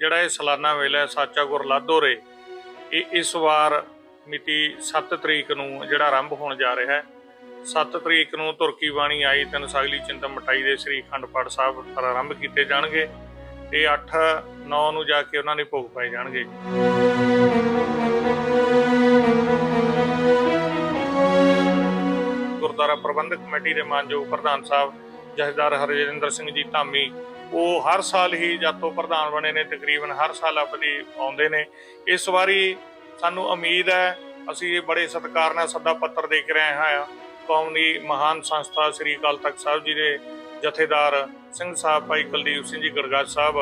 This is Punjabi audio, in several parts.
ਜਿਹੜਾ ਇਹ ਸਾਲਾਨਾ ਮੇਲਾ ਹੈ ਸਾਚਾ ਗੁਰ ਲਾਧੋਰੇ ਇਹ ਇਸ ਵਾਰ ਮਿਤੀ 7 ਤਰੀਕ ਨੂੰ ਜਿਹੜਾ ਆਰੰਭ ਹੋਣ ਜਾ ਰਿਹਾ ਹੈ। 7 ਤਰੀਕ ਨੂੰ ਤੁਰਕੀ ਬਾਣੀ ਆਈ, ਤਿੰਨ ਸਾਗਲੀ ਚਿੰਤਨ ਮਠਾਈ ਦੇ ਸ੍ਰੀ ਅਖੰਡ ਪਾਠ ਸਾਹਿਬ ਆਰੰਭ ਕੀਤੇ ਜਾਣਗੇ ਤੇ 8 9 ਨੂੰ ਜਾ ਕੇ ਉਹਨਾਂ ਨੇ ਭੋਗ ਪਾਏ ਜਾਣਗੇ। ਗੁਰਦੁਆਰਾ ਪ੍ਰਬੰਧਕ ਕਮੇਟੀ ਦੇ ਮਾਨਯੋਗ ਪ੍ਰਧਾਨ ਸਾਹਿਬ ਜਥੇਦਾਰ ਹਰਜਿੰਦਰ ਸਿੰਘ ਜੀ ਧਾਮੀ ਉਹ ਹਰ ਸਾਲ ਹੀ ਜਾਤੋਂ ਪ੍ਰਧਾਨ ਬਣੇ ਨੇ, ਤਕਰੀਬਨ ਹਰ ਸਾਲ ਆਪਣੀ ਆਉਂਦੇ ਨੇ। ਇਸ ਵਾਰੀ ਸਾਨੂੰ ਉਮੀਦ ਹੈ, ਅਸੀਂ ਬੜੇ ਸਤਿਕਾਰ ਨਾਲ ਸੱਦਾ ਪੱਤਰ ਦੇ ਕੇ ਰਹੇ ਹਾਂ। ਕੌਮ ਦੀ ਮਹਾਨ ਸੰਸਥਾ ਸ੍ਰੀ ਅਕਾਲ ਤਖਤ ਸਾਹਿਬ ਜੀ ਦੇ ਜਥੇਦਾਰ ਸਿੰਘ ਸਾਹਿਬ, ਭਾਈ ਕੁਲਦੀਪ ਸਿੰਘ ਜੀ ਗੜਗਾਜ ਸਾਹਿਬ,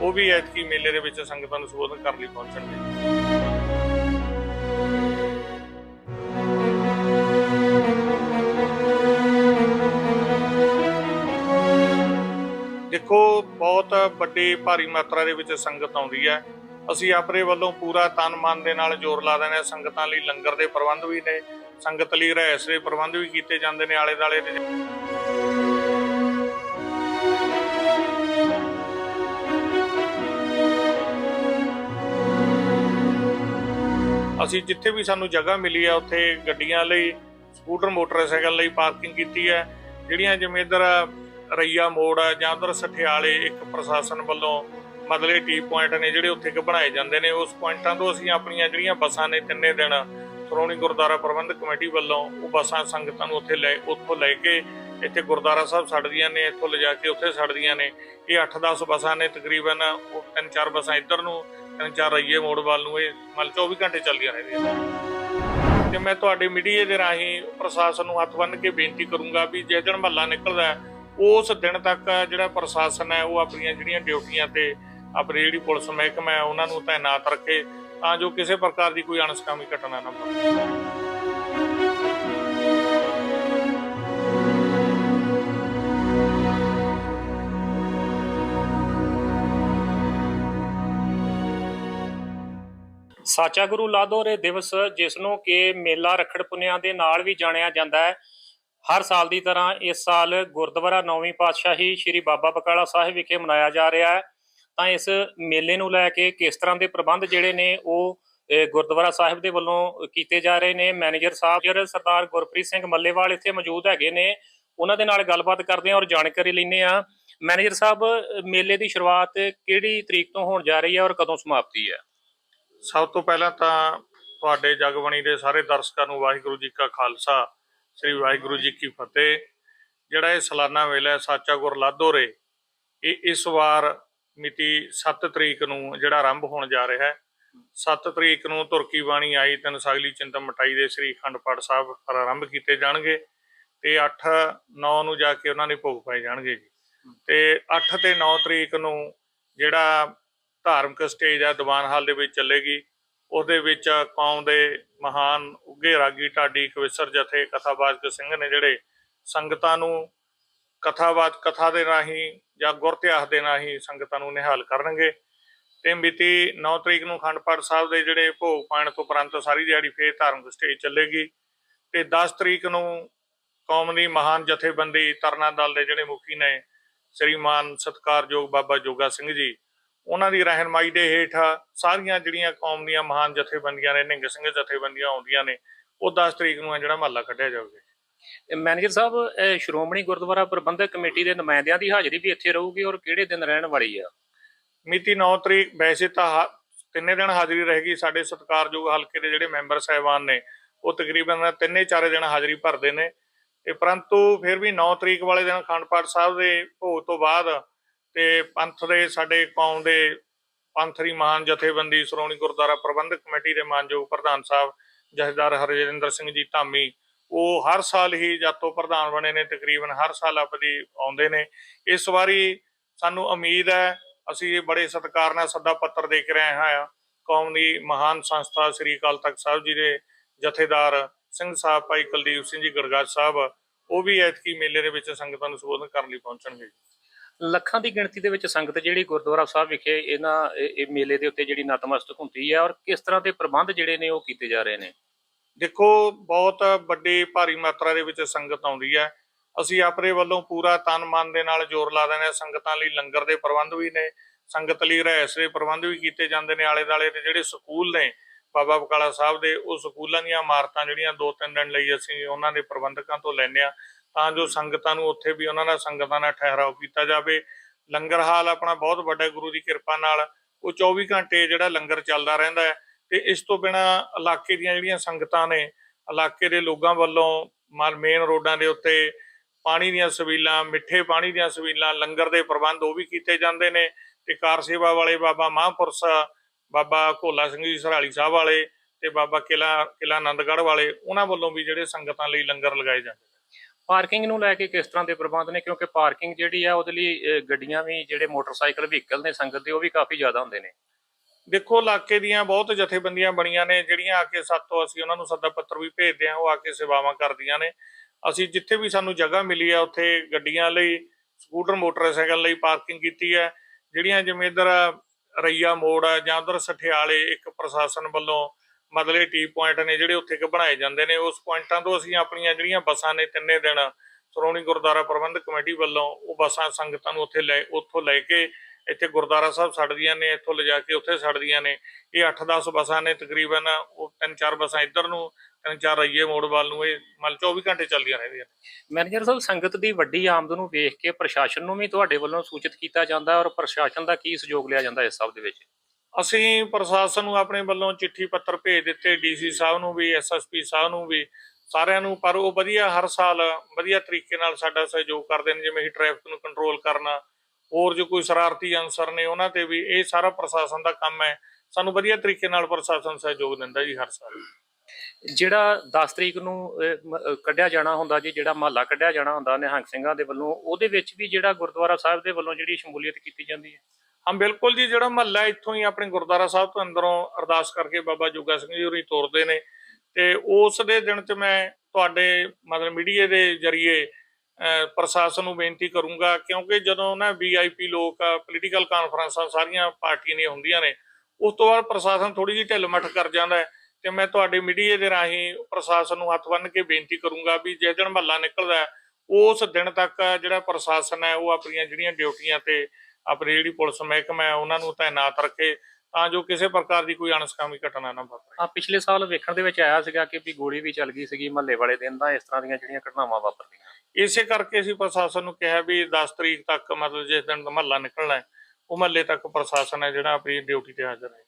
ਉਹ ਵੀ ਐਤਕੀ ਮੇਲੇ ਦੇ ਵਿੱਚ ਸੰਗਤਾਂ ਨੂੰ ਸੰਬੋਧਨ ਕਰਨ ਲਈ ਪਹੁੰਚਣਗੇ। ਦੇਖੋ, ਬਹੁਤ ਵੱਡੀ ਭਾਰੀ ਮਾਤਰਾ ਦੇ ਵਿੱਚ ਸੰਗਤ ਆਉਂਦੀ ਹੈ। ਅਸੀਂ ਆਪਣੇ ਵੱਲੋਂ ਪੂਰਾ ਤਨ ਮਨ ਦੇ ਨਾਲ ਜ਼ੋਰ ਲਾ ਦਿੰਦੇ ਹਾਂ। ਸੰਗਤਾਂ ਲਈ ਲੰਗਰ ਦੇ ਪ੍ਰਬੰਧ ਵੀ ਨੇ, ਸੰਗਤ ਲਈ ਰਹਿਸ ਦੇ ਪ੍ਰਬੰਧ ਵੀ ਕੀਤੇ ਜਾਂਦੇ ਨੇ ਆਲੇ ਦਾਲੇ ਦੇ। ਅਸੀਂ ਜਿੱਥੇ ਵੀ ਸਾਨੂੰ ਜਗ੍ਹਾ ਮਿਲੀ ਹੈ, ਉੱਥੇ ਗੱਡੀਆਂ ਲਈ, ਸਕੂਟਰ, ਮੋਟਰਸਾਈਕਲ ਲਈ ਪਾਰਕਿੰਗ ਕੀਤੀ ਹੈ। ਜਿਹੜੀਆਂ ਜਿਵੇਂ ਇੱਧਰ ਰਈਆ ਮੋੜ ਹੈ ਜਾਂ ਉਧਰ ਸਠਿਆਲੇ ਇੱਕ ਪ੍ਰਸ਼ਾਸਨ ਵੱਲੋਂ ਮਤਲਬ ਟੀ ਪੁਆਇੰਟ ਨੇ ਜਿਹੜੇ ਉੱਥੇ ਕਿ ਬਣਾਏ ਜਾਂਦੇ ਨੇ, ਉਸ ਪੁਆਇੰਟਾਂ ਤੋਂ ਅਸੀਂ ਆਪਣੀਆਂ ਜਿਹੜੀਆਂ ਬੱਸਾਂ ਨੇ ਤਿੰਨੇ ਦਿਨ ਸ਼੍ਰੋਮਣੀ ਗੁਰਦੁਆਰਾ ਪ੍ਰਬੰਧਕ ਕਮੇਟੀ ਵੱਲੋਂ ਉਹ ਬੱਸਾਂ ਸੰਗਤਾਂ ਨੂੰ ਉੱਥੇ ਲੈ, ਉੱਥੋਂ ਲੈ ਕੇ ਇੱਥੇ ਗੁਰਦੁਆਰਾ ਸਾਹਿਬ ਛੱਡਦੀਆਂ ਨੇ, ਇੱਥੋਂ ਲਿਜਾ ਕੇ ਉੱਥੇ ਛੱਡਦੀਆਂ ਨੇ। ਇਹ 8-10 ਬੱਸਾਂ ਨੇ ਤਕਰੀਬਨ, ਉਹ ਤਿੰਨ ਚਾਰ ਬੱਸਾਂ ਇੱਧਰ ਨੂੰ, ਤਿੰਨ ਚਾਰ ਰਈਏ ਮੋੜ ਵੱਲ ਨੂੰ, ਇਹ ਮਤਲਬ 24 ਘੰਟੇ ਚੱਲਦੀਆਂ ਰਹਿੰਦੀਆਂ ਤੇ ਮੈਂ ਤੁਹਾਡੇ ਮੀਡੀਆ ਦੇ ਰਾਹੀਂ ਪ੍ਰਸ਼ਾਸਨ ਨੂੰ ਹੱਥ ਬੰਨ੍ਹ ਕੇ ਬੇਨਤੀ ਕਰੂੰਗਾ ਵੀ ਜੇ ਦਿਨ ਮਹੱਲਾ ਨਿਕਲਦਾ ਉਸ ਦਿਨ ਤੱਕ ਜਿਹੜਾ ਪ੍ਰਸ਼ਾਸਨ ਹੈ, ਉਹ ਆਪਣੀਆਂ ਜਿਹੜੀਆਂ ਡਿਊਟੀਆਂ ਤੇ ਆਪਣੀ ਜਿਹੜੀ ਪੁਲਿਸ ਮਹਿਕਮਾ ਹੈ, ਉਹਨਾਂ ਨੂੰ ਤਾਇਨਾਤ ਰੱਖੇ ਤਾਂ ਜੋ ਕਿਸੇ ਪ੍ਰਕਾਰ ਦੀ ਕੋਈ ਅਣਸਕਾਮੀ ਘਟਨਾ ਨਾ ਵਾਪਰੇ ਸਾਚਾ ਗੁਰੂ ਲਾਧੋਰੇ ਦਿਵਸ, ਜਿਸ ਨੂੰ ਕਿ ਮੇਲਾ ਰਖੜ ਪੁੰਨਿਆਂ ਦੇ ਨਾਲ ਵੀ ਜਾਣਿਆ ਜਾਂਦਾ ਹੈ ਹਰ ਸਾਲ ਦੀ ਤਰ੍ਹਾਂ ਇਸ ਸਾਲ ਗੁਰਦੁਆਰਾ ਨੌਵੀਂ ਪਾਤਸ਼ਾਹੀ ਸ੍ਰੀ ਬਾਬਾ ਬਕਾਲਾ ਸਾਹਿਬ ਵਿਖੇ ਮਨਾਇਆ ਜਾ ਰਿਹਾ ਹੈ। ਤਾਂ ਇਸ ਮੇਲੇ ਨੂੰ ਲੈ ਕੇ ਕਿਸ ਤਰ੍ਹਾਂ ਦੇ ਪ੍ਰਬੰਧ ਜਿਹੜੇ ਨੇ ਉਹ ਗੁਰਦੁਆਰਾ ਸਾਹਿਬ ਦੇ ਵੱਲੋਂ ਕੀਤੇ ਜਾ ਰਹੇ ਨੇ। ਮੈਨੇਜਰ ਸਾਹਿਬ ਜਿਹੜੇ ਸਰਦਾਰ ਗੁਰਪ੍ਰੀਤ ਸਿੰਘ ਮੱਲੇਵਾਲ ਇੱਥੇ ਮੌਜੂਦ ਹੈਗੇ ਨੇ। ਉਹਨਾਂ ਦੇ ਨਾਲ ਗੱਲਬਾਤ ਕਰਦੇ ਹਾਂ ਔਰ ਜਾਣਕਾਰੀ ਲੈਂਦੇ ਹਾਂ। ਮੈਨੇਜਰ ਸਾਹਿਬ, ਮੇਲੇ ਦੀ ਸ਼ੁਰੂਆਤ ਕਿਹੜੀ ਤਰੀਕ ਤੋਂ ਹੋਣ ਜਾ ਰਹੀ ਹੈ ਔਰ ਕਦੋਂ ਸਮਾਪਤੀ ਹੈ? ਸਭ ਤੋਂ ਪਹਿਲਾਂ ਤਾਂ ਤੁਹਾਡੇ ਜਗਬਾਣੀ ਦੇ ਸਾਰੇ ਦਰਸ਼ਕਾਂ ਨੂੰ ਵਾਹਿਗੁਰੂ ਜੀ ਕਾ ਖਾਲਸਾ ਸ੍ਰੀ ਵਾਹਿਗੁਰੂ ਜੀ ਕੀ ਫਤਿਹ। ਜਿਹੜਾ ਇਹ ਸਾਲਾਨਾ ਮੇਲਾ ਹੈ ਸਾਚਾ ਗੁਰ ਲਾਧੋਰੇ ਇਹ ਇਸ ਵਾਰ ਮਿਤੀ 7 ਤਰੀਕ ਨੂੰ ਜਿਹੜਾ ਆਰੰਭ ਹੋਣ ਜਾ ਰਿਹਾ ਹੈ। 7 ਤਰੀਕ ਨੂੰ ਤੁਰਕੀ ਬਾਣੀ ਆਈ, ਤਿੰਨ ਸਾਗਲੀ ਚਿੰਤਨ ਮਠਾਈ ਦੇ ਸ੍ਰੀ ਅਖੰਡ ਪਾਠ ਸਾਹਿਬ ਆਰੰਭ ਕੀਤੇ ਜਾਣਗੇ ਤੇ 8 9 ਨੂੰ ਜਾ ਕੇ ਉਹਨਾਂ ਨੇ ਭੋਗ ਪਾਏ ਜਾਣਗੇ ਜੀ। ਤੇ 8 ਤੇ 9 ਤਰੀਕ ਨੂੰ ਜਿਹੜਾ ਧਾਰਮਿਕ ਸਟੇਜ ਆ ਦੀਵਾਨ ਹਾਲ ਦੇ ਵਿੱਚ ਚੱਲੇਗੀ। ਉਹਦੇ ਵਿੱਚ ਕੌਮ ਦੇ ਮਹਾਨ ਉੱਗੇ ਰਾਗੀ ਢਾਡੀ ਕਵਿਸਰ ਜਥੇ ਕਥਾਵਾਚਕ ਸਿੰਘ ਨੇ ਜਿਹੜੇ ਸੰਗਤਾਂ ਨੂੰ ਕਥਾਵਾਚ ਕਥਾ ਦੇ ਰਾਹੀਂ ਜਾਂ ਗੁਰ ਇਤਿਹਾਸ ਦੇ ਰਾਹੀਂ ਸੰਗਤਾਂ ਨੂੰ ਨਿਹਾਲ ਕਰਨਗੇ ਤੇ ਮਿਤੀ 9 ਤਰੀਕ ਨੂੰ ਅਖੰਡ ਪਾਠ ਸਾਹਿਬ ਦੇ ਜਿਹੜੇ ਭੋਗ ਪਾਣ ਤੋਂ ਉਪਰੰਤ ਸਾਰੀ ਦਿਹਾੜੀ ਫੇਰ ਧਾਰਮਿਕ ਸਟੇਜ ਚੱਲੇਗੀ ਤੇ 10 ਤਰੀਕ ਨੂੰ ਕੌਮ ਦੀ ਮਹਾਨ ਜਥੇਬੰਦੀ ਤਰਨਾ ਦਲ ਦੇ ਜਿਹੜੇ ਮੁਖੀ ਨੇ, ਸ੍ਰੀਮਾਨ ਸਤਕਾਰਯੋਗ ਬਾਬਾ ਜੋਗਾ ਸਿੰਘ ਜੀ ਉਹਨਾਂ ਦੀ ਰਹਿਨਮਾਈ ਦੇ ਹੇਠ ਸਾਰੀਆਂ ਜਿਹੜੀਆਂ ਕੌਮ ਦੀਆਂ ਮਹਾਨ ਜਥੇਬੰਦੀਆਂ ਨੇ ਨਿੰਗ ਸਿੰਘ ਜਥੇਬੰਦੀਆਂ ਆਉਂਦੀਆਂ ਨੇ ਉਹ 10 ਤਰੀਕ ਨੂੰ ਜਿਹੜਾ ਮਹੱਲਾ ਕੱਢਿਆ ਜਾਊਗਾ। ਮੈਨੇਜਰ ਸਾਹਿਬ ਇਹ ਸ਼੍ਰੋਮਣੀ ਗੁਰਦੁਆਰਾ ਪ੍ਰਬੰਧਕ ਕਮੇਟੀ ਦੇ ਨੁਮਾਇੰਦਿਆਂ ਦੀ ਹਾਜ਼ਰੀ ਵੀ ਇੱਥੇ ਰਹੂਗੀ ਔਰ ਕਿਹੜੇ ਦਿਨ ਰਹਿਣ ਵਾਲੀ ਆ? ਮਿਤੀ 9 ਤਰੀਕ ਵੈਸੇ ਤਾਂ ਤਿੰਨੇ ਦਿਨ ਹਾਜ਼ਰੀ ਰਹੇਗੀ। ਸਾਡੇ ਸਤਿਕਾਰਯੋਗ ਹਲਕੇ ਦੇ ਜਿਹੜੇ ਮੈਂਬਰ ਸਾਹਿਬਾਨ ਨੇ ਉਹ ਤਕਰੀਬਨ ਤਿੰਨੇ ਚਾਰੇ ਦਿਨ ਹਾਜ਼ਰੀ ਭਰਦੇ ਨੇ। ਤੇ ਪਰੰਤੂ ਫਿਰ ਵੀ 9 ਤਰੀਕ ਵਾਲੇ ਦਿਨ ਅਖੰਡ ਪਾਠ ਸਾਹਿਬ ਦੇ ਭੋਗ ਤੋਂ ਬਾਅਦ ਤੇ ਪੰਥ ਦੇ ਸਾਡੇ ਕੌਮ ਦੇ ਪੰਥਰੀ ਮਹਾਨ ਜਥੇਬੰਦੀ ਸ਼੍ਰੋਮਣੀ ਗੁਰਦੁਆਰਾ ਪ੍ਰਬੰਧਕ ਕਮੇਟੀ ਦੇ ਮਾਨਯੋਗ ਪ੍ਰਧਾਨ ਸਾਹਿਬ ਜਥੇਦਾਰ ਹਰਜਿੰਦਰ ਸਿੰਘ ਜੀ ਧਾਮੀ, ਉਹ ਹਰ ਸਾਲ ਹੀ ਜਾਤੋਂ ਪ੍ਰਧਾਨ ਬਣੇ ਨੇ, ਤਕਰੀਬਨ ਹਰ ਸਾਲ ਆਪਣੀ ਆਉਂਦੇ ਨੇ। ਇਸ ਵਾਰੀ ਸਾਨੂੰ ਉਮੀਦ ਹੈ, ਅਸੀਂ ਬੜੇ ਸਤਿਕਾਰ ਨਾਲ ਸੱਦਾ ਪੱਤਰ ਦੇ ਕੇ ਰਹੇ ਹਾਂ। ਕੌਮ ਦੀ ਮਹਾਨ ਸੰਸਥਾ ਸ੍ਰੀ ਅਕਾਲ ਤਖਤ ਸਾਹਿਬ ਜੀ ਦੇ ਜਥੇਦਾਰ ਸਿੰਘ ਸਾਹਿਬ, ਭਾਈ ਕੁਲਦੀਪ ਸਿੰਘ ਜੀ ਗੜਗਾਜ ਸਾਹਿਬ, ਉਹ ਵੀ ਐਤਕੀ ਮੇਲੇ ਦੇ ਵਿੱਚ ਸੰਗਤਾਂ ਨੂੰ ਸੰਬੋਧਨ ਕਰਨ ਲਈ ਪਹੁੰਚਣਗੇ। ਲੱਖਾਂ ਦੀ ਗਿਣਤੀ ਦੇ ਵਿੱਚ ਸੰਗਤ ਜਿਹੜੀ ਗੁਰਦੁਆਰਾ ਸਾਹਿਬ ਵਿਖੇ ਇਹਨਾਂ, ਇਹ ਮੇਲੇ ਦੇ ਉੱਤੇ ਜਿਹੜੀ ਨਤਮਸਤਕ ਹੁੰਦੀ ਹੈ ਔਰ ਕਿਸ ਤਰ੍ਹਾਂ ਦੇ ਪ੍ਰਬੰਧ ਜਿਹੜੇ ਨੇ ਉਹ ਕੀਤੇ ਜਾ ਰਹੇ ਨੇ? ਦੇਖੋ, ਬਹੁਤ ਵੱਡੀ ਭਾਰੀ ਮਾਤਰਾ ਦੇ ਵਿੱਚ ਸੰਗਤ ਆਉਂਦੀ ਹੈ। ਅਸੀਂ ਆਪਣੇ ਵੱਲੋਂ ਪੂਰਾ ਤਨ ਮਨ ਦੇ ਨਾਲ ਜ਼ੋਰ ਲਾ ਦਿੰਦੇ ਹਾਂ। ਸੰਗਤਾਂ ਲਈ ਲੰਗਰ ਦੇ ਪ੍ਰਬੰਧ ਵੀ ਨੇ, ਸੰਗਤ ਲਈ ਰਹਿਸ ਦੇ ਪ੍ਰਬੰਧ ਵੀ ਕੀਤੇ ਜਾਂਦੇ ਨੇ। ਆਲੇ ਦਾਲੇ ਦੇ ਜਿਹੜੇ ਸਕੂਲ ਨੇ, ਬਾਬਾ ਬਕਾਲਾ ਸਾਹਿਬ ਦੇ, ਉਹ ਸਕੂਲਾਂ ਦੀਆਂ ਇਮਾਰਤਾਂ ਜਿਹੜੀਆਂ ਦੋ ਤਿੰਨ ਦਿਨ ਲਈ ਅਸੀਂ ਉਹਨਾਂ ਦੇ ਪ੍ਰਬੰਧਕਾਂ ਤੋਂ ਲੈਂਦੇ ਆ ਤਾਂ ਜੋ ਸੰਗਤਾਂ ਨੂੰ ਉੱਥੇ ਵੀ ਉਹਨਾਂ ਨਾਲ ਸੰਗਤਾਂ ਨਾਲ ਠਹਿਰਾਓ ਕੀਤਾ ਜਾਵੇ। ਲੰਗਰ ਹਾਲ ਆਪਣਾ ਬਹੁਤ ਵੱਡਾ ਗੁਰੂ ਦੀ ਕਿਰਪਾ ਨਾਲ। ਉਹ 24 ਘੰਟੇ ਜਿਹੜਾ ਲੰਗਰ ਚੱਲਦਾ ਰਹਿੰਦਾ ਹੈ ਤੇ ਇਸ ਤੋਂ ਬਿਨਾ ਇਲਾਕੇ ਦੀਆਂ ਜਿਹੜੀਆਂ ਸੰਗਤਾਂ ਨੇ, ਇਲਾਕੇ ਦੇ ਲੋਕਾਂ ਵੱਲੋਂ ਮਨ ਮੇਨ ਰੋਡਾਂ ਦੇ ਉੱਤੇ ਪਾਣੀ ਦੀਆਂ ਸਬੀਲਾਂ ਮਿੱਠੇ ਪਾਣੀ ਦੀਆਂ ਸਬੀਲਾਂ ਲੰਗਰ ਦੇ ਪ੍ਰਬੰਧ ਉਹ ਵੀ ਕੀਤੇ ਜਾਂਦੇ ਨੇ ਤੇ ਕਾਰ ਸੇਵਾ ਵਾਲੇ ਬਾਬਾ ਮਹਾਂਪੁਰਸ਼, ਬਾਬਾ ਭੋਲਾ ਸਿੰਘ ਜੀ ਸਰਾਲੀ ਸਾਹਿਬ ਵਾਲੇ ਤੇ ਬਾਬਾ ਕਿਲਾ ਕਿਲਾ ਆਨੰਦਗੜ੍ਹ ਵਾਲੇ, ਉਹਨਾਂ ਵੱਲੋਂ ਵੀ ਜਿਹੜੇ ਸੰਗਤਾਂ ਲਈ ਲੰਗਰ ਲਗਾਏ ਜਾਂਦੇ ਪਾਰਕਿੰਗ ਨੂੰ ਲੈ ਕੇ ਕਿਸ ਤਰ੍ਹਾਂ ਦੇ ਪ੍ਰਬੰਧ ਨੇ? ਕਿਉਂਕਿ ਪਾਰਕਿੰਗ ਜਿਹੜੀ ਆ, ਉਹਦੇ ਲਈ ਗੱਡੀਆਂ ਵੀ, ਜਿਹੜੇ ਮੋਟਰਸਾਈਕਲ, ਵਹੀਕਲ ਨੇ, ਸੰਗਤ ਦੇ, ਉਹ ਵੀ ਕਾਫੀ ਜ਼ਿਆਦਾ ਹੁੰਦੇ ਨੇ। ਦੇਖੋ, ਇਲਾਕੇ ਦੀਆਂ ਬਹੁਤ ਜਥੇਬੰਦੀਆਂ ਬਣੀਆਂ ਨੇ, ਜਿਹੜੀਆਂ ਆ ਕੇ ਸਾਤੋਂ ਅਸੀਂ ਉਹਨਾਂ ਨੂੰ ਸੱਦਾ ਪੱਤਰ ਵੀ ਭੇਜਦੇ ਹਾਂ, ਉਹ ਆ ਕੇ ਸੇਵਾਵਾਂ ਕਰਦੀਆਂ ਨੇ। ਅਸੀਂ ਜਿੱਥੇ ਵੀ ਸਾਨੂੰ ਜਗ੍ਹਾ ਮਿਲੀ ਆ, ਉੱਥੇ ਗੱਡੀਆਂ ਲਈ, ਸਕੂਟਰ, ਮੋਟਰਸਾਈਕਲ ਲਈ ਪਾਰਕਿੰਗ ਕੀਤੀ ਹੈ। ਜਿਹੜੀਆਂ ਜਿਵੇਂ ਇੱਧਰ ਰਈਆ ਮੋੜ ਆ ਜਾਂ ਉਧਰ ਸਠਿਆਲੇ, ਇੱਕ ਪ੍ਰਸ਼ਾਸਨ ਵੱਲੋਂ ਮਤਲਬ ਟੀ ਪੁਆਇੰਟ ਨੇ ਜਿਹੜੇ ਉੱਥੇ ਕਿ ਬਣਾਏ ਜਾਂਦੇ ਨੇ, ਉਸ ਪੁਆਇੰਟਾਂ ਤੋਂ ਅਸੀਂ ਆਪਣੀਆਂ ਜਿਹੜੀਆਂ ਬੱਸਾਂ ਨੇ ਤਿੰਨੇ ਦਿਨ ਸ਼੍ਰੋਮਣੀ ਗੁਰਦੁਆਰਾ ਪ੍ਰਬੰਧਕ ਕਮੇਟੀ ਵੱਲੋਂ ਉਹ ਬੱਸਾਂ ਸੰਗਤਾਂ ਨੂੰ ਉੱਥੇ ਲੈ, ਉੱਥੋਂ ਲੈ ਕੇ ਇੱਥੇ ਗੁਰਦੁਆਰਾ ਸਾਹਿਬ ਛੱਡਦੀਆਂ ਨੇ, ਇੱਥੋਂ ਲਿਜਾ ਕੇ ਉੱਥੇ ਛੱਡਦੀਆਂ ਨੇ। ਇਹ 8-10 ਬੱਸਾਂ ਨੇ ਤਕਰੀਬਨ, ਉਹ ਤਿੰਨ ਚਾਰ ਬੱਸਾਂ ਇੱਧਰ ਨੂੰ, ਤਿੰਨ ਚਾਰ ਰਈਏ ਮੋੜ ਵੱਲ ਨੂੰ, ਇਹ ਮਤਲਬ 24 ਘੰਟੇ ਚੱਲਦੀਆਂ ਰਹਿੰਦੀਆਂ ਮੈਨੇਜਰ ਸਾਹਿਬ, ਸੰਗਤ ਦੀ ਵੱਡੀ ਆਮਦ ਨੂੰ ਵੇਖ ਕੇ ਪ੍ਰਸ਼ਾਸਨ ਨੂੰ ਵੀ ਤੁਹਾਡੇ ਵੱਲੋਂ ਸੂਚਿਤ ਕੀਤਾ ਜਾਂਦਾ ਔਰ ਪ੍ਰਸ਼ਾਸਨ ਦਾ ਕੀ ਸਹਿਯੋਗ ਲਿਆ ਜਾਂਦਾ ਇਸ ਸਭ ਦੇ ਵਿੱਚ? ਅਸੀਂ ਪ੍ਰਸ਼ਾਸਨ ਨੂੰ ਆਪਣੇ ਵੱਲੋਂ ਚਿੱਠੀ ਪੱਤਰ ਭੇਜ ਦਿੱਤੇ, ਡੀਸੀ ਸਾਹਿਬ ਨੂੰ ਵੀ ਐਸਐਸਪੀ ਸਾਹਿਬ ਨੂੰ ਵੀ, ਸਾਰਿਆਂ ਨੂੰ, ਪਰ ਉਹ ਵਧੀਆ ਹਰ ਸਾਲ ਵਧੀਆ ਤਰੀਕੇ ਨਾਲ ਸਾਡਾ ਸਹਿਯੋਗ ਕਰਦੇ ਨੇ, ਜਿਵੇਂ ਹੀ ਟ੍ਰੈਫਿਕ ਨੂੰ ਕੰਟਰੋਲ ਕਰਨਾ, ਹੋਰ ਜੋ ਕੋਈ ਸ਼ਰਾਰਤੀ ਅਨਸਰ ਨੇ ਉਹਨਾਂ ਤੇ ਵੀ, ਇਹ ਸਾਰਾ ਪ੍ਰਸ਼ਾਸਨ ਦਾ ਕੰਮ ਹੈ। ਸਾਨੂੰ ਵਧੀਆ ਤਰੀਕੇ ਨਾਲ ਪ੍ਰਸ਼ਾਸਨ ਸਹਿਯੋਗ ਦਿੰਦਾ ਜੀ ਹਰ ਸਾਲ। ਜਿਹੜਾ 10 ਤਰੀਕ ਨੂੰ ਕੱਢਿਆ ਜਾਣਾ ਹੁੰਦਾ ਜੀ, ਜਿਹੜਾ ਮਹੱਲਾ ਕੱਢਿਆ ਜਾਣਾ ਹੁੰਦਾ ਨਿਹੰਗ ਸਿੰਘਾਂ ਦੇ ਵੱਲੋਂ, ਉਹਦੇ ਵਿੱਚ ਵੀ ਜਿਹੜਾ ਗੁਰਦੁਆਰਾ ਸਾਹਿਬ ਦੇ ਵੱਲੋਂ ਜਿਹੜੀ ਸ਼ਮੂਲੀਅਤ ਕੀਤੀ ਜਾਂਦੀ ਹੈ? ਹਾਂ, ਬਿਲਕੁਲ ਜੀ, ਜਿਹੜਾ ਮਹੱਲਾ ਇੱਥੋਂ ਹੀ ਆਪਣੇ ਗੁਰਦੁਆਰਾ ਸਾਹਿਬ ਤੋਂ ਅੰਦਰੋਂ ਅਰਦਾਸ ਕਰਕੇ ਬਾਬਾ ਜੋਗਾ ਸਿੰਘ ਜੀ ਹੋਰੀ ਤੋਰਦੇ ਨੇ ਤੇ ਉਸ ਦੇ ਦਿਨ 'ਚ ਮੈਂ ਤੁਹਾਡੇ ਮਤਲਬ ਮੀਡੀਆ ਦੇ ਜ਼ਰੀਏ ਪ੍ਰਸ਼ਾਸਨ ਨੂੰ ਬੇਨਤੀ ਕਰੂੰਗਾ, ਕਿਉਂਕਿ ਜਦੋਂ ਨਾ ਵੀਆਈਪੀ ਲੋਕ ਪੋਲੀਟੀਕਲ ਕਾਨਫਰੰਸਾਂ ਸਾਰੀਆਂ ਪਾਰਟੀਆਂ ਦੀਆਂ ਹੁੰਦੀਆਂ ਨੇ, ਉਸ ਤੋਂ ਬਾਅਦ ਪ੍ਰਸ਼ਾਸਨ ਥੋੜੀ ਜਿਹੀ ਢਿੱਲ-ਮੱਠ ਕਰ ਜਾਂਦਾ ਹੈ ਤੇ ਮੈਂ ਤੁਹਾਡੇ ਮੀਡੀਆ ਦੇ ਰਾਹੀਂ ਪ੍ਰਸ਼ਾਸਨ ਨੂੰ ਹੱਥ ਬੰਨ੍ਹ ਕੇ ਬੇਨਤੀ ਕਰੂੰਗਾ ਵੀ ਜਿਸ ਦਿਨ ਮਹੱਲਾ ਨਿਕਲਦਾ ਉਸ ਦਿਨ ਤੱਕ ਜਿਹੜਾ ਪ੍ਰਸ਼ਾਸਨ ਹੈ, ਉਹ ਆਪਣੀਆਂ ਜਿਹੜੀਆਂ ਡਿਊਟੀਆਂ ਤੇ ਆਪਣੀ ਜਿਹੜੀ ਪੁਲਿਸ ਮਹਿਕਮਾ ਹੈ ਉਹਨਾਂ ਨੂੰ ਤਾਇਨਾਤ ਰੱਖੇ ਤਾਂ ਜੋ ਕਿਸੇ ਪ੍ਰਕਾਰ ਦੀ ਕੋਈ ਅਣਸਕਾਮੀ ਘਟਨਾ ਨਾ ਵਾਪਰੇ। ਆ ਪਿਛਲੇ ਸਾਲ ਵੇਖਣ ਦੇ ਵਿੱਚ ਆਇਆ ਸੀਗਾ ਕਿ ਵੀ ਗੋਲੀ ਵੀ ਚੱਲ ਗਈ ਸੀਗੀ ਮਹੱਲੇ ਵਾਲੇ ਦਿਨ ਦਾ ਇਸ ਤਰ੍ਹਾਂ ਦੀਆਂ ਜਿਹੜੀਆਂ ਘਟਨਾਵਾਂ ਵਾਪਰਦੀਆਂ। ਇਸੇ ਕਰਕੇ ਅਸੀਂ ਪ੍ਰਸ਼ਾਸਨ ਨੂੰ ਕਿਹਾ ਵੀ 10 ਤਰੀਕ ਤੱਕ ਮਤਲਬ ਜਿਸ ਦਿਨ ਮਹੱਲਾ ਨਿਕਲਣਾ ਹੈ ਉਹ ਮਹੱਲੇ ਤੱਕ ਪ੍ਰਸ਼ਾਸਨ ਹੈ ਜਿਹੜਾ ਆਪਣੀ ਡਿਊਟੀ ਤੇ ਹਾਜ਼ਰ ਹੈ।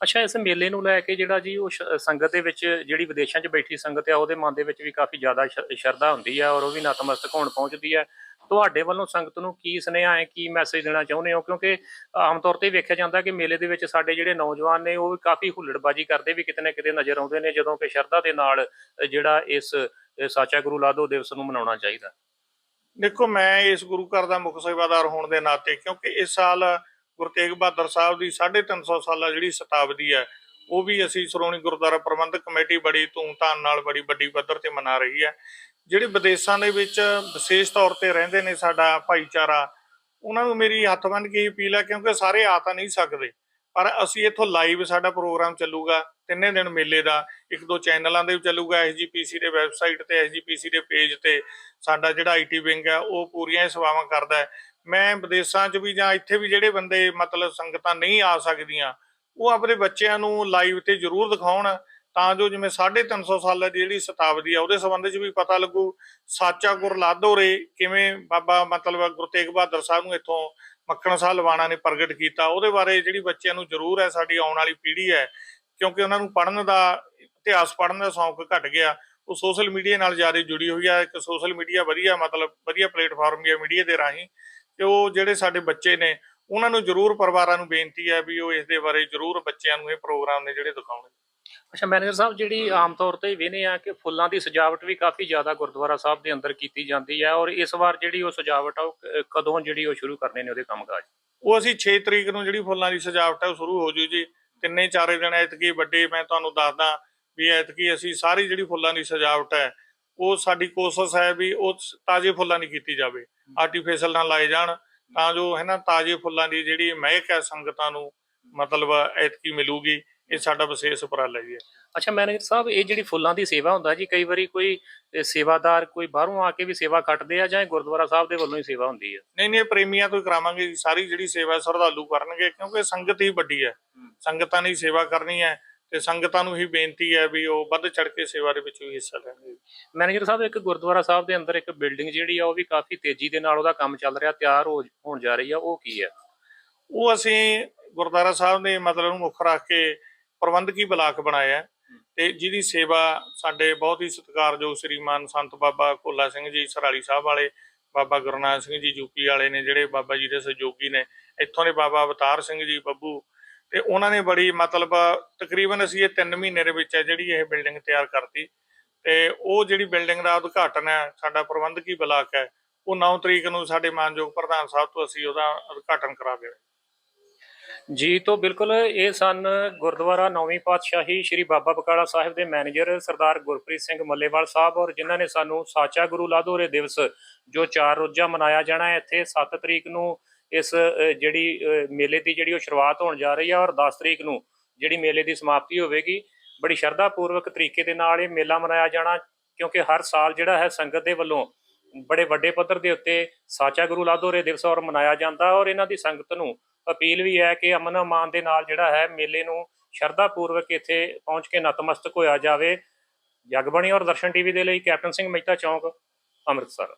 ਅੱਛਾ ਇਸ ਮੇਲੇ ਨੂੰ ਲੈ ਕੇ ਜਿਹੜਾ ਜੀ ਉਹ ਸ਼- ਸੰਗਤ ਦੇ ਵਿੱਚ ਜਿਹੜੀ ਵਿਦੇਸ਼ਾਂ 'ਚ ਬੈਠੀ ਸੰਗਤ ਆ ਉਹਦੇ ਮਨ ਦੇ ਵਿੱਚ ਵੀ ਕਾਫੀ ਜ਼ਿਆਦਾ ਸ਼- ਸ਼ਰਧਾ ਹੁੰਦੀ ਹੈ ਔਰ ਉਹ ਵੀ ਨਤਮਸਤਕ ਹੋਣ ਪਹੁੰਚਦੀ ਹੈ ਤੁਹਾਡੇ ਵੱਲੋਂ ਸੰਗਤ ਨੂੰ ਕੀ ਸੁਨੇਹਾ ਹੈ ਕੀ ਮੈਸੇਜ ਦੇਣਾ ਚਾਹੁੰਦੇ ਹੋ? ਕਿਉਂਕਿ ਆਮ ਤੌਰ ਤੇ ਵੇਖਿਆ ਜਾਂਦਾ ਕਿ ਮੇਲੇ ਦੇ ਵਿੱਚ ਸਾਡੇ ਜਿਹੜੇ ਨੌਜਵਾਨ ਨੇ ਉਹ ਵੀ ਕਾਫੀ ਹੁੱਲੜਬਾਜੀ ਕਰਦੇ ਵੀ ਕਿਤੇ ਨਾ ਕਿਤੇ ਨਜ਼ਰ ਆਉਂਦੇ ਨੇ ਜਦੋਂ ਕਿ ਸ਼ਰਧਾ ਦੇ ਨਾਲ ਅ, ਜਿਹੜਾ ਇਸ ਅ, ਸਾਚਾ ਗੁਰੂ ਲਾਧੋ ਦਿਵਸ ਨੂੰ ਮਨਾਉਣਾ ਚਾਹੀਦਾ। ਦੇਖੋ ਮੈਂ ਇਸ ਗੁਰੂ ਘਰ ਦਾ ਮੁੱਖ ਸੇਵਾਦਾਰ ਹੋਣ ਦੇ ਨਾਤੇ ਕਿਉਂਕਿ ਇਸ ਸਾਲ ਗੁਰੂ ਤੇਗ ਬਹਾਦਰ ਸਾਹਿਬ ਦੀ 350 ਸਾਲਾ ਜਿਹੜੀ ਸ਼ਤਾਬਦੀ ਹੈ, ਉਹ ਵੀ ਅਸੀਂ ਸ਼੍ਰੋਮਣੀ ਗੁਰਦੁਆਰਾ ਪ੍ਰਬੰਧਕ ਕਮੇਟੀ ਬੜੀ ਧੂਮਧਾਮ ਨਾਲ ਬੜੀ ਵੱਡੀ ਪੱਧਰ ਤੇ ਮਨਾ ਰਹੀ ਹੈ। ਜਿਹੜੇ ਵਿਦੇਸ਼ਾਂ ਦੇ ਵਿੱਚ ਵਿਸ਼ੇਸ਼ ਤੌਰ ਤੇ ਰਹਿੰਦੇ ਨੇ ਸਾਡਾ ਭਾਈਚਾਰਾ, ਉਹਨਾਂ ਨੂੰ ਮੇਰੀ ਹੱਥ ਬੰਨ੍ਹ ਕੇ ਅਪੀਲ ਹੈ ਕਿਉਂਕਿ ਸਾਰੇ ਆ ਤਾਂ ਨਹੀਂ ਸਕਦੇ, ਪਰ ਅਸੀਂ ਇੱਥੋਂ ਲਾਈਵ ਸਾਡਾ ਪ੍ਰੋਗਰਾਮ ਚੱਲੂਗਾ, ਤਿੰਨੇ ਦਿਨ ਮੇਲੇ ਦਾ, ਇੱਕ ਦੋ ਚੈਨਲਾਂ ਦੇ ਵੀ ਚੱਲੂਗਾ ਐਸਜੀਪੀਸੀ ਦੇ ਵੈਬਸਾਈਟ ਤੇ ਐਸਜੀਪੀਸੀ ਦੇ ਪੇਜ ਤੇ, ਸਾਡਾ ਜਿਹੜਾ ਆਈਟੀ ਵਿੰਗ ਹੈ, ਉਹ ਪੂਰੀਆਂ ਹੀ ਸੇਵਾਵਾਂ ਕਰਦਾ ਹੈ। ਮੈਂ ਵਿਦੇਸ਼ਾਂ 'ਚ ਵੀ ਜਾਂ ਇੱਥੇ ਵੀ ਜਿਹੜੇ ਬੰਦੇ ਮਤਲਬ ਸੰਗਤਾਂ ਨਹੀਂ ਆ ਸਕਦੀਆਂ, ਉਹ ਆਪਣੇ ਬੱਚਿਆਂ ਨੂੰ ਲਾਈਵ ਤੇ ਜ਼ਰੂਰ ਦਿਖਾਉਣ, ਤਾਂ ਜੋ ਜਿਵੇਂ 350 ਸਾਲਾਂ ਦੀ ਜਿਹੜੀ ਸ਼ਤਾਬਦੀ ਆ, ਉਹਦੇ ਸੰਬੰਧ 'ਚ ਵੀ ਪਤਾ ਲੱਗੂ ਸਾਚਾ ਗੁਰ ਲਾਦੋਰੇ ਕਿਵੇਂ ਬਾਬਾ ਮਤਲਬ ਗੁਰੂ ਤੇਗ ਬਹਾਦਰ ਸਾਹਿਬ ਨੂੰ ਇੱਥੋਂ ਮੱਖਣ ਸਾਹਿਬ ਲਵਾਣਾ ਨੇ ਪ੍ਰਗਟ ਕੀਤਾ, ਉਹਦੇ ਬਾਰੇ ਜਿਹੜੀ ਬੱਚਿਆਂ ਨੂੰ ਜ਼ਰੂਰ ਹੈ, ਸਾਡੀ ਆਉਣ ਵਾਲੀ ਪੀੜ੍ਹੀ ਹੈ, ਕਿਉਂਕਿ ਉਹਨਾਂ ਨੂੰ ਪੜ੍ਹਨ ਦਾ ਇਤਿਹਾਸ ਪੜ੍ਹਨ ਦਾ ਸ਼ੌਂਕ ਘਟ ਗਿਆ, ਉਹ ਸੋਸ਼ਲ ਮੀਡੀਆ ਨਾਲ ਜ਼ਿਆਦਾ ਜੁੜੀ ਹੋਈ ਹੈ ਇੱਕ ਸੋਸ਼ਲ ਮੀਡੀਆ ਵਧੀਆ ਮਤਲਬ ਵਧੀਆ ਪਲੇਟਫਾਰਮ ਹੈ ਮੀਡੀਆ ਦੇ ਰਾਹੀਂ ਤੇ ਉਹ ਜਿਹੜੇ ਸਾਡੇ ਬੱਚੇ ਨੇ ਉਹਨਾਂ ਨੂੰ ਜ਼ਰੂਰ ਪਰਿਵਾਰਾਂ ਨੂੰ ਬੇਨਤੀ ਹੈ ਵੀ ਉਹ ਇਸ ਦੇ ਬਾਰੇ ਜ਼ਰੂਰ ਬੱਚਿਆਂ ਨੂੰ ਇਹ ਪ੍ਰੋਗਰਾਮ ਨੇ ਜਿਹੜੇ ਦਿਖਾਉਣ। ਅੱਛਾ ਮੈਨੇਜਰ ਸਾਹਿਬ ਜਿਹੜੀ ਆਮ ਤੌਰ ਤੇ ਵੇਨੇ ਆ ਕਿ ਫੁੱਲਾਂ ਦੀ ਸਜਾਵਟ ਵੀ ਕਾਫੀ ਜ਼ਿਆਦਾ ਗੁਰਦੁਆਰਾ ਸਾਹਿਬ ਦੇ ਅੰਦਰ ਕੀਤੀ ਜਾਂਦੀ ਹੈ ਔਰ ਇਸ ਵਾਰ ਜਿਹੜੀ ਉਹ ਸਜਾਵਟ ਆ ਉਹ ਕਦੋਂ ਜਿਹੜੀ ਉਹ ਸ਼ੁਰੂ ਕਰਨੇ ਨੇ ਉਹਦੇ ਕੰਮਕਾਜ? ਉਹ ਅਸੀਂ 6 ਤਰੀਕ ਨੂੰ ਜਿਹੜੀ ਫੁੱਲਾਂ ਦੀ ਸਜਾਵਟ ਹੈ ਉਹ ਸ਼ੁਰੂ ਹੋ ਜੂ ਜੀ। ਤਿੰਨੇ ਚਾਰੇ ਦਿਨ ਐਤਕੀ ਵੱਡੇ ਮੈਂ ਤੁਹਾਨੂੰ ਦੱਸਦਾ ਵੀ ਐਤਕੀ ਅਸੀਂ ਸਾਰੀ ਜਿਹੜੀ ਫੁੱਲਾਂ ਦੀ ਸਜਾਵਟ ਹੈ ਉਹ ਸਾਡੀ ਕੋਸ਼ਿਸ਼ ਹੈ ਵੀ ਉਹ ਤਾਜ਼ੇ ਫੁੱਲਾਂ ਦੀ ਕੀਤੀ ਜਾਵੇ। ਆਰਟੀਫੀਸ਼ੀਅਲ ਨਾ ਲਾਏ ਜਾਣ ਤਾਂ ਜੋ ਹੈ ਨਾ ਤਾਜ਼ੇ ਫੁੱਲਾਂ ਦੀ ਜਿਹੜੀ ਮਹਿਕ ਹੈ ਸੰਗਤਾਂ ਨੂੰ ਮਤਲਬ ਐਤਕੀ ਮਿਲੂਗੀ ਇਹ ਸਾਡਾ ਵਿਸ਼ੇਸ਼ ਉਪਰਾਲਾ ਜੀ ਹੈ। ਅੱਛਾ ਮੈਨੇਜਰ ਸਾਹਿਬ ਇਹ ਜਿਹੜੀ ਫੁੱਲਾਂ ਦੀ ਸੇਵਾ ਹੁੰਦਾ ਜੀ ਕਈ ਵਾਰੀ ਕੋਈ ਸੇਵਾਦਾਰ ਕੋਈ ਬਾਹਰੋਂ ਆ ਕੇ ਵੀ ਸੇਵਾ ਕੱਟਦੇ ਆ ਜਾਂ ਗੁਰਦੁਆਰਾ ਸਾਹਿਬ ਦੇ ਵੱਲੋਂ ਹੀ ਸੇਵਾ ਹੁੰਦੀ ਹੈ? ਨਹੀਂ ਨਹੀਂ ਪ੍ਰੇਮੀਆਂ ਤੋਂ ਕਰਾਵਾਂਗੇ ਜੀ ਸਾਰੀ ਜਿਹੜੀ ਸੇਵਾ ਸ਼ਰਧਾਲੂ ਕਰਨਗੇ ਕਿਉਂਕਿ ਸੰਗਤ ਹੀ ਵੱਡੀ ਹੈ। ਸੰਗਤਾਂ ਨੇ ਹੀ ਸੇਵਾ ਕਰਨੀ ਹੈ ਤੇ ਸੰਗਤਾਂ ਨੂੰ ਹੀ ਬੇਨਤੀ ਹੈ ਵੀ ਉਹ ਵੱਧ ਚੜ ਕੇ ਸੇਵਾ ਦੇ ਵਿੱਚ ਵੀ ਹਿੱਸਾ ਲੈਣਗੇ ਮੈਨੇਜਰ ਸਾਹਿਬ, ਇੱਕ ਗੁਰਦੁਆਰਾ ਸਾਹਿਬ ਦੇ ਅੰਦਰ ਇੱਕ ਬਿਲਡਿੰਗ ਜਿਹੜੀ ਆ, ਉਹ ਵੀ ਕਾਫੀ ਤੇਜ਼ੀ ਦੇ ਨਾਲ ਉਹਦਾ ਕੰਮ ਚੱਲ ਰਿਹਾ, ਤਿਆਰ ਹੋ ਹੋਣ ਜਾ ਰਹੀ ਆ, ਉਹ ਕੀ ਹੈ ਉਹ ਅਸੀਂ ਗੁਰਦੁਆਰਾ ਸਾਹਿਬ ਦੇ ਮਤਲਬ ਨੂੰ ਮੁੱਖ ਰੱਖ ਕੇ ਪ੍ਰਬੰਧਕੀ ਬਲਾਕ ਬਣਾਇਆ ਤੇ ਜਿਹਦੀ ਸੇਵਾ ਸਾਡੇ ਬਹੁਤ ਹੀ ਸਤਿਕਾਰਯੋਗ ਸ੍ਰੀਮਾਨ ਸੰਤ ਬਾਬਾ ਕੋਲਾ ਸਿੰਘ ਜੀ, ਸਰਾਲੀ ਸਾਹਿਬ ਵਾਲੇ, ਬਾਬਾ ਗੁਰਨਾਮ ਸਿੰਘ ਜੀ ਯੂਪੀ ਵਾਲੇ ਨੇ, ਜਿਹੜੇ ਬਾਬਾ ਜੀ ਦੇ ਸਹਿਯੋਗੀ ਨੇ, ਇੱਥੋਂ ਦੇ ਬਾਬਾ ਅਵਤਾਰ ਸਿੰਘ ਜੀ, ਬੱਬੂ ਤੇ ਉਹਨਾਂ ਨੇ ਬੜੀ ਮਤਲਬ ਤਕਰੀਬਨ ਅਸੀਂ ਇਹ 3 ਮਹੀਨੇ ਦੇ ਵਿੱਚ ਹੈ ਜਿਹੜੀ ਇਹ ਬਿਲਡਿੰਗ ਤਿਆਰ ਕਰਤੀ। ਤੇ ਉਹ ਜਿਹੜੀ ਬਿਲਡਿੰਗ ਦਾ ਉਦਘਾਟਨ ਹੈ, ਸਾਡਾ ਪ੍ਰਬੰਧਕੀ ਬਲਾਕ ਹੈ, ਉਹ 9 ਤਰੀਕ ਨੂੰ ਸਾਡੇ ਮਾਨਯੋਗ ਪ੍ਰਧਾਨ ਸਾਹਿਬ ਤੋਂ ਅਸੀਂ ਉਹਦਾ ਉਦਘਾਟਨ ਕਰਾ ਦੇਣਾ ਜੀ ਤੋਂ ਬਿਲਕੁਲ ਇਹ ਸਨ ਗੁਰਦੁਆਰਾ ਨੌਵੀਂ ਪਾਤਸ਼ਾਹੀ ਸ੍ਰੀ ਬਾਬਾ ਬਕਾਲਾ ਸਾਹਿਬ ਦੇ ਮੈਨੇਜਰ ਸਰਦਾਰ ਗੁਰਪ੍ਰੀਤ ਸਿੰਘ ਮੱਲੇਵਾਲ ਸਾਹਿਬ ਔਰ ਜਿਨ੍ਹਾਂ ਨੇ ਸਾਨੂੰ ਸਾਚਾ ਗੁਰੂ ਲਾਧੋਰੇ ਦਿਵਸ, ਜੋ ਚਾਰ ਰੋਜ਼ਾ ਮਨਾਇਆ ਜਾਣਾ ਹੈ, ਇੱਥੇ 7 ਤਰੀਕ ਨੂੰ ਇਸ ਜਿਹੜੀ ਮੇਲੇ ਦੀ ਜਿਹੜੀ ਉਹ ਸ਼ੁਰੂਆਤ ਹੋਣ ਜਾ ਰਹੀ ਹੈ ਔਰ 10 ਤਰੀਕ ਨੂੰ ਜਿਹੜੀ ਮੇਲੇ ਦੀ ਸਮਾਪਤੀ ਹੋਵੇਗੀ। ਬੜੀ ਸ਼ਰਧਾ ਪੂਰਵਕ ਤਰੀਕੇ ਦੇ ਨਾਲ ਇਹ ਮੇਲਾ ਮਨਾਇਆ ਜਾਣਾ, ਕਿਉਂਕਿ ਹਰ ਸਾਲ ਜਿਹੜਾ ਹੈ ਸੰਗਤ ਦੇ ਵੱਲੋਂ ਬੜੇ ਵੱਡੇ ਪੱਧਰ ਦੇ ਉੱਤੇ ਸਾਚਾ ਗੁਰੂ ਲਾਧੋਰੇ ਦਿਵਸ ਔਰ ਮਨਾਇਆ ਜਾਂਦਾ ਔਰ ਇਹਨਾਂ ਦੀ ਸੰਗਤ ਨੂੰ ਅਪੀਲ ਵੀ ਹੈ ਕਿ ਅਮਨ ਅਮਾਨ ਦੇ ਨਾਲ ਜਿਹੜਾ ਹੈ ਮੇਲੇ ਨੂੰ ਸ਼ਰਧਾ ਪੂਰਵਕ ਇੱਥੇ ਪਹੁੰਚ ਕੇ ਨਤਮਸਤਕ ਹੋਇਆ ਜਾਵੇ। ਜਗਬਾਣੀ ਔਰ ਦਰਸ਼ਨ ਟੀਵੀ ਦੇ ਲਈ ਕੈਪਟਨ ਸਿੰਘ ਮਹਿਤਾ ਚੌਂਕ, ਅੰਮ੍ਰਿਤਸਰ।